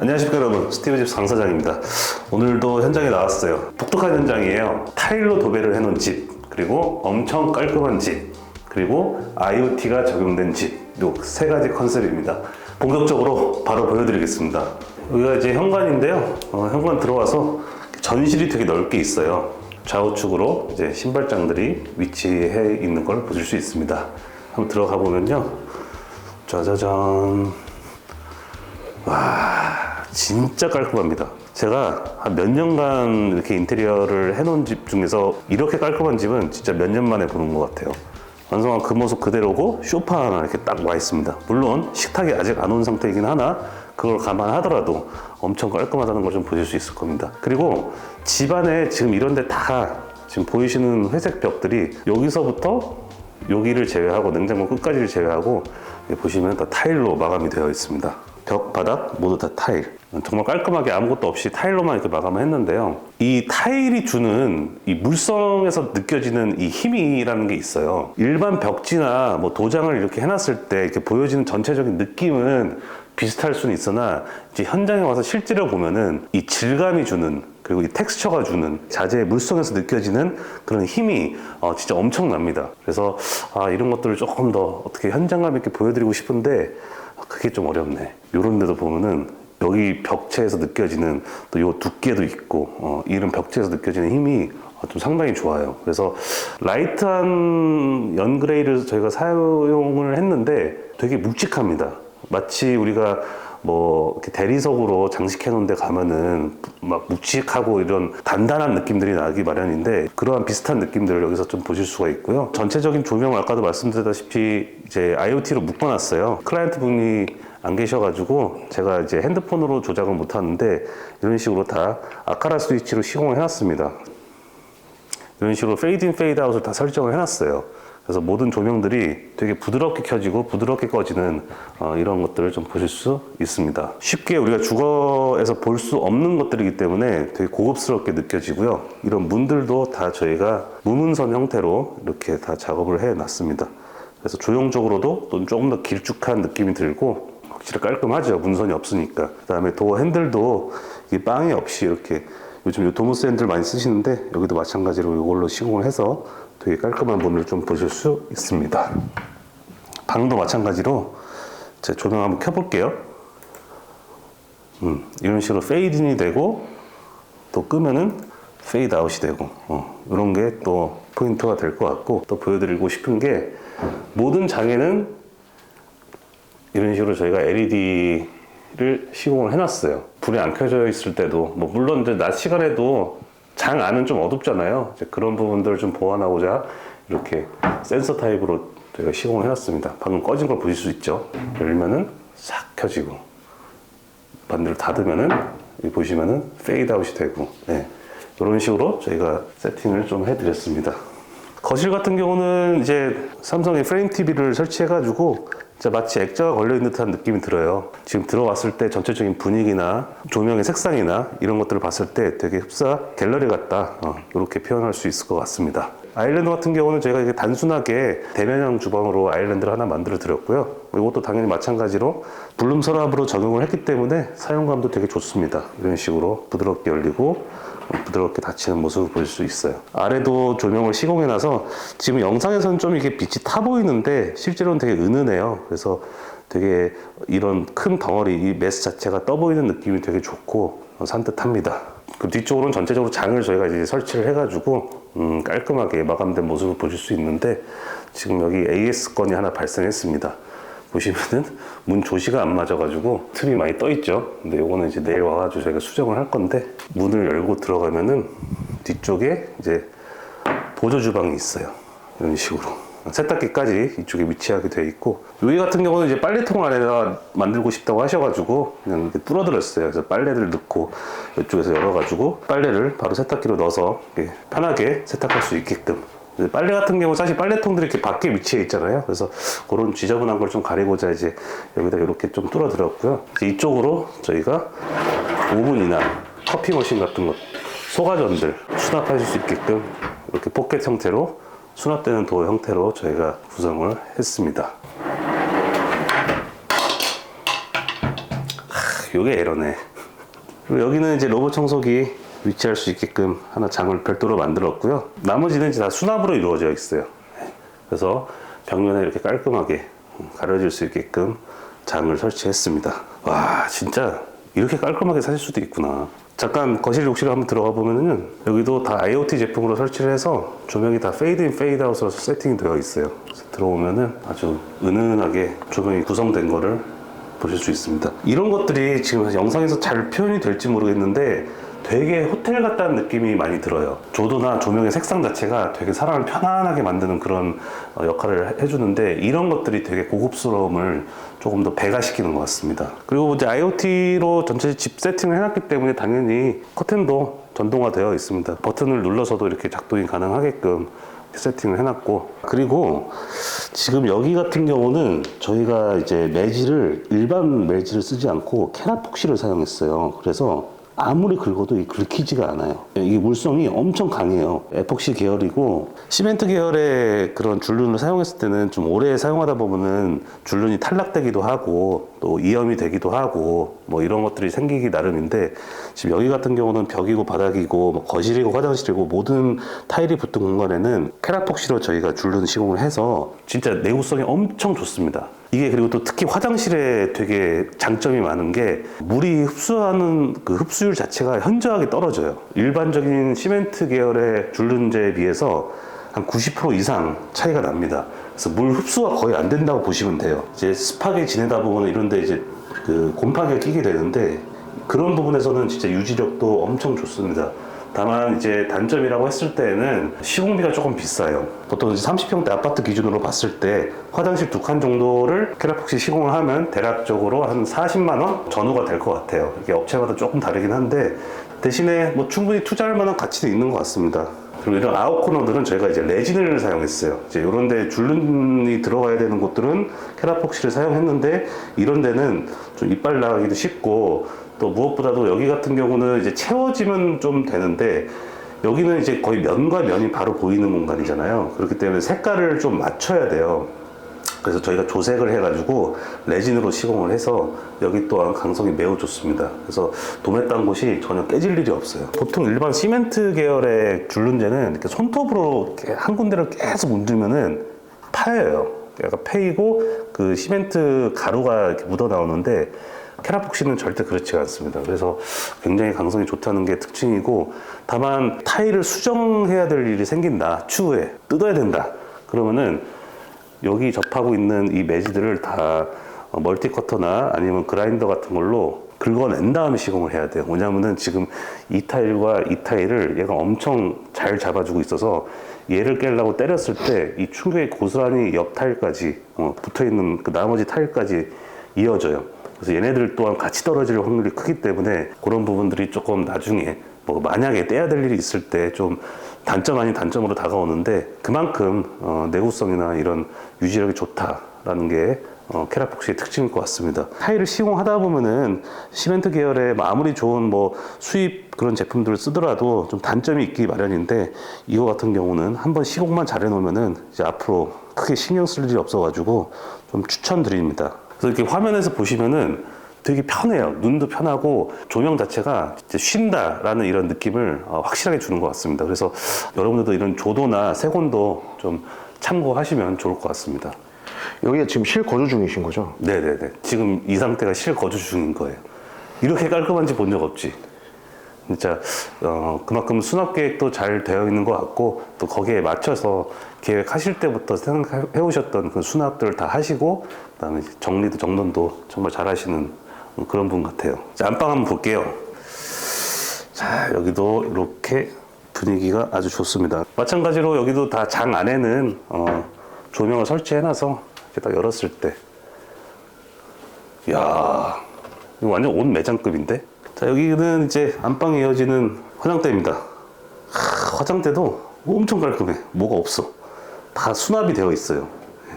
안녕하십니까 여러분. 스티브집 강 사장입니다. 오늘도 현장에 나왔어요. 독특한 현장이에요. 타일로 도배를 해놓은 집 그리고 엄청 깔끔한 집 그리고 IoT가 적용된 집 요 세 가지 컨셉입니다. 본격적으로 바로 보여드리겠습니다. 여기가 이제 현관인데요. 어, 현관 들어와서 전실이 되게 넓게 있어요. 좌우측으로 이제 신발장들이 위치해 있는 걸 보실 수 있습니다. 한번 들어가 보면요. 짜자잔. 와 진짜 깔끔합니다. 제가 한 몇 년간 이렇게 인테리어를 해놓은 집 중에서 이렇게 깔끔한 집은 진짜 몇 년 만에 보는 것 같아요. 완성한 그 모습 그대로고 쇼파 하나 이렇게 딱 와 있습니다. 물론 식탁이 아직 안 온 상태이긴 하나 그걸 감안하더라도 엄청 깔끔하다는 걸 좀 보실 수 있을 겁니다. 그리고 집안에 지금 이런 데 다 지금 보이시는 회색 벽들이 여기서부터 여기를 제외하고 냉장고 끝까지를 제외하고 보시면 다 타일로 마감이 되어 있습니다. 벽, 바닥 모두 다 타일. 정말 깔끔하게 아무것도 없이 타일로만 이렇게 마감을 했는데요. 이 타일이 주는 이 물성에서 느껴지는 이 힘이라는 게 있어요. 일반 벽지나 뭐 도장을 이렇게 해놨을 때 이렇게 보여지는 전체적인 느낌은 비슷할 수는 있으나 이제 현장에 와서 실제로 보면은 이 질감이 주는 그리고 이 텍스처가 주는 자재의 물성에서 느껴지는 그런 힘이 어, 진짜 엄청납니다. 그래서 아, 이런 것들을 조금 더 어떻게 현장감 있게 보여드리고 싶은데 아, 그게 좀 어렵네. 요런 데도 보면은 여기 벽체에서 느껴지는 또요 두께도 있고 어, 이런 벽체에서 느껴지는 힘이 어, 좀 상당히 좋아요. 그래서 라이트한 연그레이를 저희가 사용을 했는데 되게 묵직합니다. 마치 우리가 뭐 이렇게 대리석으로 장식해 놓은 데 가면은 막 묵직하고 이런 단단한 느낌들이 나기 마련인데 그러한 비슷한 느낌들을 여기서 좀 보실 수가 있고요. 전체적인 조명 아까도 말씀드렸다시피 이제 IoT로 묶어놨어요. 클라이언트 분이 안 계셔가지고 제가 이제 핸드폰으로 조작을 못 하는데 이런 식으로 다 아카라 스위치로 시공을 해놨습니다. 이런 식으로 페이드 인 페이드 아웃을 다 설정을 해놨어요. 그래서 모든 조명들이 되게 부드럽게 켜지고 부드럽게 꺼지는 어, 이런 것들을 좀 보실 수 있습니다. 쉽게 우리가 주거에서 볼 수 없는 것들이기 때문에 되게 고급스럽게 느껴지고요. 이런 문들도 다 저희가 무문선 형태로 이렇게 다 작업을 해 놨습니다. 그래서 조형적으로도 또 조금 더 길쭉한 느낌이 들고 확실히 깔끔하죠. 문선이 없으니까. 그 다음에 도어 핸들도 이 빵이 없이 이렇게 요즘 이 도무스 핸들 많이 쓰시는데 여기도 마찬가지로 이걸로 시공을 해서 되게 깔끔한 문을 좀 보실 수 있습니다. 방도 마찬가지로 제 조명 한번 켜볼게요. 음, 이런 식으로 페이드인이 되고 또 끄면은 페이드 아웃이 되고 어, 이런 게 또 포인트가 될 것 같고 또 보여드리고 싶은 게 모든 장에는 이런 식으로 저희가 LED를 시공을 해놨어요. 불이 안 켜져 있을 때도 뭐 물론 이제 낮 시간에도 장 안은 좀 어둡잖아요. 그런 부분들을 좀 보완하고자 이렇게 센서 타입으로 저희가 시공을 해놨습니다. 방금 꺼진 걸 보실 수 있죠. 열면은 싹 켜지고 반대로 닫으면은 보시면은 페이드 아웃이 되고 네. 이런 식으로 저희가 세팅을 좀 해드렸습니다. 거실 같은 경우는 이제 삼성의 프레임 TV를 설치해가지고 진짜 마치 액자가 걸려있는 듯한 느낌이 들어요. 지금 들어왔을 때 전체적인 분위기나 조명의 색상이나 이런 것들을 봤을 때 되게 흡사 갤러리 같다. 어, 이렇게 표현할 수 있을 것 같습니다. 아일랜드 같은 경우는 저희가 이게 단순하게 대면형 주방으로 아일랜드를 하나 만들어 드렸고요. 이것도 당연히 마찬가지로 블룸 서랍으로 적용을 했기 때문에 사용감도 되게 좋습니다. 이런 식으로 부드럽게 열리고 부드럽게 닫히는 모습을 볼 수 있어요. 아래도 조명을 시공해놔서 지금 영상에서는 좀 이게 빛이 타 보이는데 실제로는 되게 은은해요. 그래서 되게 이런 큰 덩어리, 이 메스 자체가 떠 보이는 느낌이 되게 좋고 산뜻합니다. 그 뒤쪽으로는 전체적으로 장을 저희가 이제 설치를 해가지고 음, 깔끔하게 마감된 모습을 보실 수 있는데 지금 여기 AS 건이 하나 발생했습니다. 보시면은 문 조시가 안 맞아가지고 틈이 많이 떠 있죠. 근데 요거는 이제 내일 와가지고 저희가 수정을 할 건데 문을 열고 들어가면은 뒤쪽에 이제 보조 주방이 있어요. 이런 식으로. 세탁기까지 이쪽에 위치하게 되어 있고 여기 같은 경우는 이제 빨래통 안에다 만들고 싶다고 하셔가지고 그냥 뚫어드렸어요. 그래서 빨래를 넣고 이쪽에서 열어가지고 빨래를 바로 세탁기로 넣어서 편하게 세탁할 수 있게끔 빨래 같은 경우 사실 빨래통들이 이렇게 밖에 위치해 있잖아요. 그래서 그런 지저분한 걸 좀 가리고자 이제 여기다 이렇게 좀 뚫어드렸고요. 이쪽으로 저희가 오븐이나 커피 머신 같은 것, 소가전들 수납하실 수 있게끔 이렇게 포켓 형태로 수납되는 도어 형태로 저희가 구성을 했습니다. 하, 요게 에러네. 그리고 여기는 이제 로봇 청소기 위치할 수 있게끔 하나 장을 별도로 만들었고요. 나머지는 이제 다 수납으로 이루어져 있어요. 그래서 벽면에 이렇게 깔끔하게 가려질 수 있게끔 장을 설치했습니다. 와, 진짜 이렇게 깔끔하게 사실 수도 있구나. 잠깐 거실 욕실 한번 들어가 보면은 여기도 다 IoT 제품으로 설치를 해서 조명이 다 페이드 인 페이드 아웃으로 세팅이 되어 있어요. 들어오면은 아주 은은하게 조명이 구성된 거를 보실 수 있습니다. 이런 것들이 지금 영상에서 잘 표현이 될지 모르겠는데 되게 호텔 같다는 느낌이 많이 들어요. 조도나 조명의 색상 자체가 되게 사람을 편안하게 만드는 그런 어, 역할을 해- 해주는데 이런 것들이 되게 고급스러움을 조금 더 배가시키는 것 같습니다. 그리고 이제 IoT로 전체 집 세팅을 해놨기 때문에 당연히 커튼도 전동화되어 있습니다. 버튼을 눌러서도 이렇게 작동이 가능하게끔 세팅을 해놨고 그리고 지금 여기 같은 경우는 저희가 이제 매질을 일반 매질을 쓰지 않고 캐라폭시를 사용했어요. 그래서 아무리 긁어도 이 긁히지가 않아요. 이게 물성이 엄청 강해요. 에폭시 계열이고 시멘트 계열의 그런 줄눈을 사용했을 때는 좀 오래 사용하다 보면은 줄눈이 탈락되기도 하고 또 이염이 되기도 하고 뭐 이런 것들이 생기기 나름인데 지금 여기 같은 경우는 벽이고 바닥이고 뭐 거실이고 화장실이고 모든 타일이 붙은 공간에는 캐라폭시로 저희가 줄눈 시공을 해서 진짜 내구성이 엄청 좋습니다. 이게 그리고 또 특히 화장실에 되게 장점이 많은 게 물이 흡수하는 그 흡수율 자체가 현저하게 떨어져요. 일반적인 시멘트 계열의 줄눈제에 비해서 한 90% 이상 차이가 납니다. 그래서 물 흡수가 거의 안 된다고 보시면 돼요. 이제 습하게 지내다 보면 이런데 이제 그 곰팡이가 끼게 되는데 그런 부분에서는 진짜 유지력도 엄청 좋습니다. 다만 이제 단점이라고 했을 때는 시공비가 조금 비싸요. 보통 이제 30평대 아파트 기준으로 봤을 때 화장실 두 칸 정도를 캐라폭시 시공을 하면 대략적으로 한 40만 원 전후가 될 것 같아요. 이게 업체마다 조금 다르긴 한데 대신에 뭐 충분히 투자할 만한 가치도 있는 것 같습니다. 그리고 이런 아웃 코너들은 저희가 이제 레진을 사용했어요. 이제 이런 데 줄눈이 들어가야 되는 곳들은 캐라폭시를 사용했는데 이런 데는 좀 이빨 나가기도 쉽고 또 무엇보다도 여기 같은 경우는 이제 채워지면 좀 되는데 여기는 이제 거의 면과 면이 바로 보이는 공간이잖아요. 그렇기 때문에 색깔을 좀 맞춰야 돼요. 그래서 저희가 조색을 해가지고 레진으로 시공을 해서 여기 또한 강성이 매우 좋습니다. 그래서 도매 딴 곳이 전혀 깨질 일이 없어요. 보통 일반 시멘트 계열의 줄눈제는 이렇게 손톱으로 이렇게 한 군데를 계속 문들면은 파여요. 약간 패이고 그 시멘트 가루가 이렇게 묻어 나오는데 캐라폭시는 절대 그렇지 않습니다. 그래서 굉장히 강성이 좋다는 게 특징이고 다만 타일을 수정해야 될 일이 생긴다. 추후에 뜯어야 된다. 그러면은 여기 접하고 있는 이 매지들을 다 어, 멀티커터나 아니면 그라인더 같은 걸로 긁어낸 다음에 시공을 해야 돼요. 왜냐면은 지금 이 타일과 이 타일을 얘가 엄청 잘 잡아주고 있어서 얘를 깨려고 때렸을 때 이 충격이 고스란히 옆 타일까지 어, 붙어 있는 그 나머지 타일까지 이어져요. 그래서 얘네들 또한 같이 떨어질 확률이 크기 때문에 그런 부분들이 조금 나중에 뭐 만약에 떼야 될 일이 있을 때 좀 단점 아닌 단점으로 다가오는데 그만큼 어, 내구성이나 이런 유지력이 좋다라는 게 어, 캐라폭시의 특징일 것 같습니다. 타일을 시공하다 보면은 시멘트 계열의 뭐 아무리 좋은 뭐 수입 그런 제품들을 쓰더라도 좀 단점이 있기 마련인데 이거 같은 경우는 한번 시공만 잘 해놓으면은 이제 앞으로 크게 신경 쓸 일이 없어가지고 좀 추천드립니다. 그래서 이렇게 화면에서 보시면은 되게 편해요. 눈도 편하고 조명 자체가 쉰다라는 이런 느낌을 어, 확실하게 주는 것 같습니다. 그래서 여러분들도 이런 조도나 색온도 좀 참고하시면 좋을 것 같습니다. 여기가 지금 실거주 중이신 거죠? 네네네. 지금 이 상태가 실거주 중인 거예요. 이렇게 깔끔한지 본 적 없지. 진짜 어, 그만큼 수납 계획도 잘 되어 있는 것 같고 또 거기에 맞춰서 계획하실 때부터 생각해 오셨던 그 수납들 다 하시고 그다음에 정리도 정돈도 정말 잘 하시는 그런 분 같아요. 자, 안방 한번 볼게요. 자 여기도 이렇게 분위기가 아주 좋습니다. 마찬가지로 여기도 다 장 안에는 어, 조명을 설치해놔서 이렇게 딱 열었을 때, 이야 이거 완전 온 매장급인데. 자 여기는 이제 안방에 이어지는 화장대입니다. 하, 화장대도 엄청 깔끔해. 뭐가 없어. 다 수납이 되어 있어요.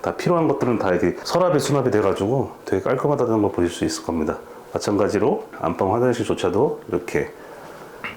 다 필요한 것들은 다 이렇게 서랍에 수납이 돼 가지고 되게 깔끔하다는 걸 보실 수 있을 겁니다. 마찬가지로 안방 화장실조차도 이렇게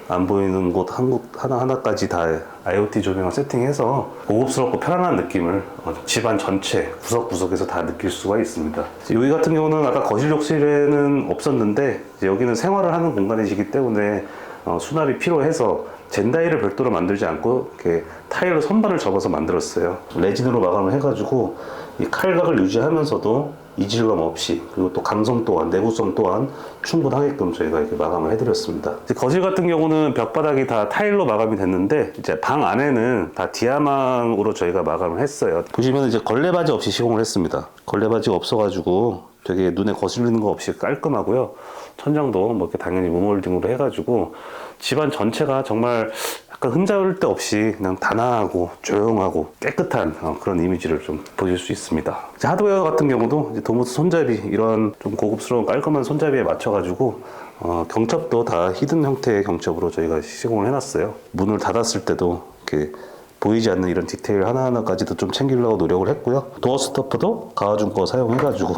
안 보이는 곳 한곳 하나하나까지 다 IoT 조명을 세팅해서 고급스럽고 편안한 느낌을 어, 집안 전체 구석구석에서 다 느낄 수가 있습니다. 여기 같은 경우는 아까 거실 욕실에는 없었는데 여기는 생활을 하는 공간이시기 때문에 어, 수납이 필요해서 젠다이를 별도로 만들지 않고 이렇게 타일로 선반을 접어서 만들었어요. 레진으로 마감을 해가지고 이 칼각을 유지하면서도 이질감 없이 그리고 또 감성 또한 내구성 또한 충분하게끔 저희가 이렇게 마감을 해드렸습니다. 거실 같은 경우는 벽바닥이 다 타일로 마감이 됐는데 이제 방 안에는 다 디아망으로 저희가 마감을 했어요. 보시면 이제 걸레바지 없이 시공을 했습니다. 걸레바지가 없어가지고 되게 눈에 거슬리는 거 없이 깔끔하고요. 천장도 뭐 이렇게 당연히 무몰딩으로 해가지고 집안 전체가 정말 약간 흠잡을 데 없이 그냥 단아하고 조용하고 깨끗한 어, 그런 이미지를 좀 보실 수 있습니다. 하드웨어 같은 경우도 도무스 손잡이 이런 좀 고급스러운 깔끔한 손잡이에 맞춰가지고 어, 경첩도 다 히든 형태의 경첩으로 저희가 시공을 해놨어요. 문을 닫았을 때도 이렇게 보이지 않는 이런 디테일 하나하나까지도 좀 챙기려고 노력을 했고요. 도어 스토퍼도 가와준 거 사용해가지고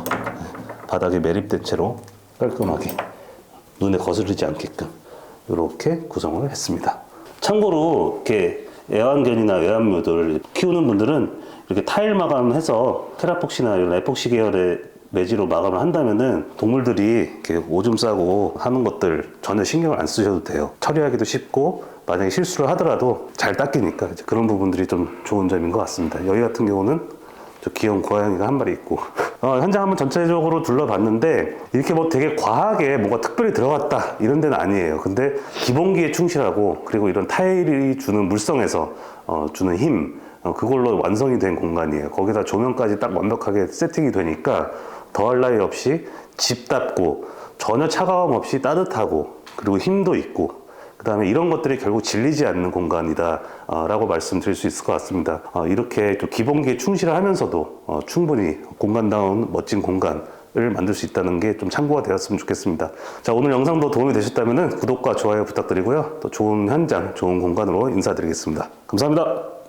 바닥에 매립된 채로 깔끔하게 눈에 거스르지 않게끔 이렇게 구성을 했습니다. 참고로 이렇게 애완견이나 애완묘들 키우는 분들은 이렇게 타일 마감해서 테라폭시나 에폭시 계열의 매지로 마감을 한다면은 동물들이 이렇게 오줌 싸고 하는 것들 전혀 신경을 안 쓰셔도 돼요. 처리하기도 쉽고 만약에 실수를 하더라도 잘 닦이니까 그런 부분들이 좀 좋은 점인 것 같습니다. 여기 같은 경우는 저 귀여운 고양이가 한 마리 있고 어, 현장 한번 전체적으로 둘러봤는데 이렇게 뭐 되게 과하게 뭐가 특별히 들어갔다 이런 데는 아니에요. 근데 기본기에 충실하고 그리고 이런 타일이 주는 물성에서 어, 주는 힘 어, 그걸로 완성이 된 공간이에요. 거기다 조명까지 딱 완벽하게 세팅이 되니까 더할 나위 없이 집답고 전혀 차가움 없이 따뜻하고 그리고 힘도 있고 그 다음에 이런 것들이 결국 질리지 않는 공간이다 어, 라고 말씀드릴 수 있을 것 같습니다. 어, 이렇게 좀 기본기에 충실하면서도 어, 충분히 공간다운 멋진 공간 을 만들 수 있다는 게 좀 참고가 되었으면 좋겠습니다. 자 오늘 영상도 도움이 되셨다면 구독과 좋아요 부탁드리고요. 또 좋은 현장 좋은 공간으로 인사드리겠습니다. 감사합니다